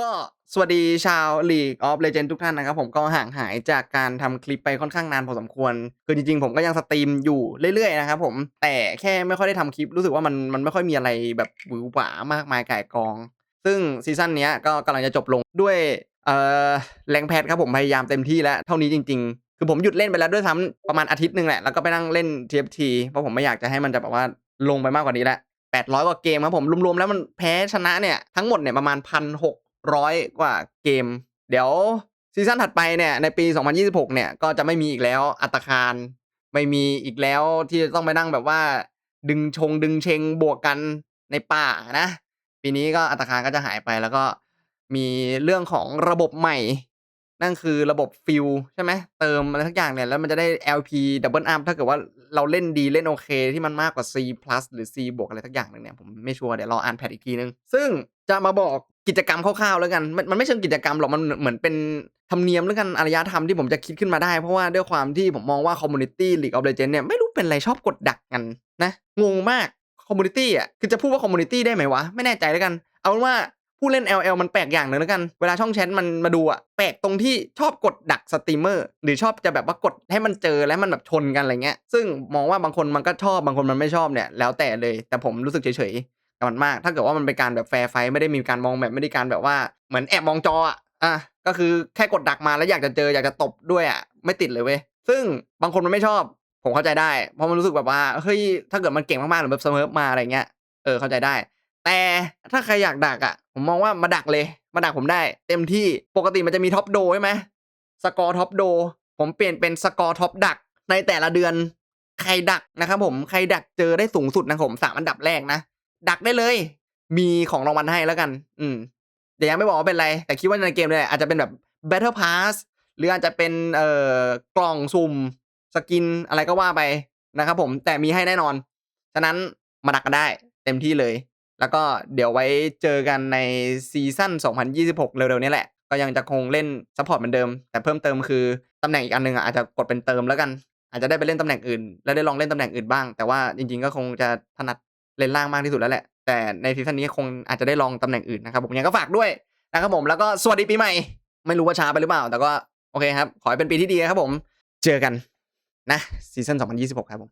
ก็สวัสดีชาว League of Legends ทุกท่านนะครับ ผมก็ห่างหายจากการทำคลิปไปค่อนข้างนานพอสมควร คือจริงๆ ผมก็ยังสตรีมอยู่เรื่อยๆ นะครับผมแต่แค่ไม่ค่อยได้ทำคลิปรู้สึกว่ามันมันไม่ค่อยมีอะไรแบบหวือหวามากมายก่ายกอง ซึ่งซีซั่นนี้ก็กำลังจะจบลงด้วยเอ่อแรงแพทครับผมพยายามเต็มที่แล้วเท่านี้จริง ๆ คือผมหยุดเล่นไปแล้วด้วยซ้ำประมาณอาทิตย์หนึ่งแหละแล้วก็ไปนั่งเล่น TFT เพราะผมไม่อยากจะให้มันจะแบบว่าลงไปมากกว่านี้แล้ว800กว่าเกมครับผมรวมๆแล้วมันแพ้ชนะเนี่ยทั้งหมดเนี่ยประมาณ1,600ก ร้อยกว่าเกม เดี๋ยวซีซั่นถัดไปเนี่ยในปี 2026 เนี่ยก็จะไม่มีอีกแล้วอัตคาร ไม่มีอีกแล้วที่จะต้องไปนั่งแบบว่า ดึงชงดึงเชงบวกกันในป่านะ ปีนี้ก็อัตคารก็จะหายไปแล้วก็มีเรื่องของระบบใหม่ นั่นคือระบบฟิลใช่ไหมเติมอะไรทักอย่างเนี่ยแล้วมันจะได้ LP Double Up ถ้าเกิดว่าเราเล่นดีเล่นโอเค ที่มันมากกว่า C plus หรือ C บวกอะไรทักอย่างหนึ่งเนี่ยผมไม่ชัวร์เดี๋ยวรออ่านแพทอีกทีนึง ซึ่งจะมาบอก กิจกรรมคร่าวๆแล้วกันมันมันไม่เชิงกิจกรรมหรอกมันเหมือนเป็นธรรมเนียมหรือกันอารยธรรมที่ผมจะคิดขึ้นมาได้ เพราะว่าด้วยความที่ผมมองว่าคอมมูนิตี้ League of Legends เนี่ยไม่รู้เป็นอะไรชอบกดดักกันนะงงมากคอมมูนิตี้อะคือจะพูดว่าคอมมูนิตี้ได้ไหมวะไม่แน่ใจแล้วกัน เอาว่าผู้เล่น LL มันแปลกอย่างหนึ่งแล้วกัน เวลาช่องแชทมันมาดูอะแปลกตรงที่ชอบกดดักสตรีมเมอร์หรือชอบจะแบบว่ากดให้มันเจอแล้วมันแบบชนกันอะไรเงี้ย ซึ่งมองว่าบางคนมันก็ชอบบางคนมันไม่ชอบเนี่ยแล้วแต่เลย แต่ผมรู้สึกเฉยๆ กับมันมาก ถ้าเกิดว่ามันเป็นการแบบแฟร์ไฟไม่ได้มีการมองแบบไม่ได้การแบบว่าเหมือนแอบมองจออะอะก็คือแค่กดดักมาแล้วอยากจะเจออยากจะตบด้วยอะไม่ติดเลยเว้ยซึ่งบางคนมันไม่ชอบ ผมเข้าใจได้ เพราะมันรู้สึกแบบว่าเฮ้ยถ้าเกิดมันเก่งมากๆหรือแบบเสมอมาอะไรเงี้ยเออเข้าใจได้ แต่ถ้าใครอยากดักอะ ผมมองว่ามาดักเลย มาดักผมได้ เต็มที่ปกติมันจะมีท็อปโดใช่ไหมสกอร์ท็อปโดผมเปลี่ยนเป็นสกอร์ท็อปดักในแต่ละเดือน ใครดักนะครับผมใครดักเจอได้สูงสุดนะผมสามอันดับแรกนะ ดักได้เลย มีของรางวัลให้แล้วกัน อืมแต่ยังไม่บอกว่าเป็นอะไร แต่คิดว่าในเกมเลยอาจจะเป็นแบบ Battle Pass หรืออาจจะเป็นเอ่อกล่องสุ่มสกินอะไรก็ว่าไปนะครับผมแต่มีให้แน่นอน ฉะนั้นมาดักกันได้เต็มที่เลย แล้วก็เดี๋ยวไว้เจอกันในซีซั่น 2026 เร็วๆนี้แหละ ก็ยังจะคงเล่นซัพพอร์ตเหมือนเดิม แต่เพิ่มเติมคือตำแหน่งอีกอันหนึ่งอะอาจจะกดเป็นเติมแล้วกัน อาจจะได้ไปเล่นตำแหน่งอื่น แล้วได้ลองเล่นตำแหน่งอื่นบ้าง แต่ว่าจริงๆก็คงจะถนัด เล่นล่างมากที่สุดแล้วแหละ แต่ในซีซั่นนี้คงอาจจะได้ลองตำแหน่งอื่นนะครับผมยังก็ฝากด้วยนะครับผมแล้วก็สวัสดีปีใหม่ ไม่รู้ว่าช้าไปหรือเปล่า แต่ก็โอเคครับ ขอให้เป็นปีที่ดีครับผม เจอกันนะซีซั่น2026 ครับผม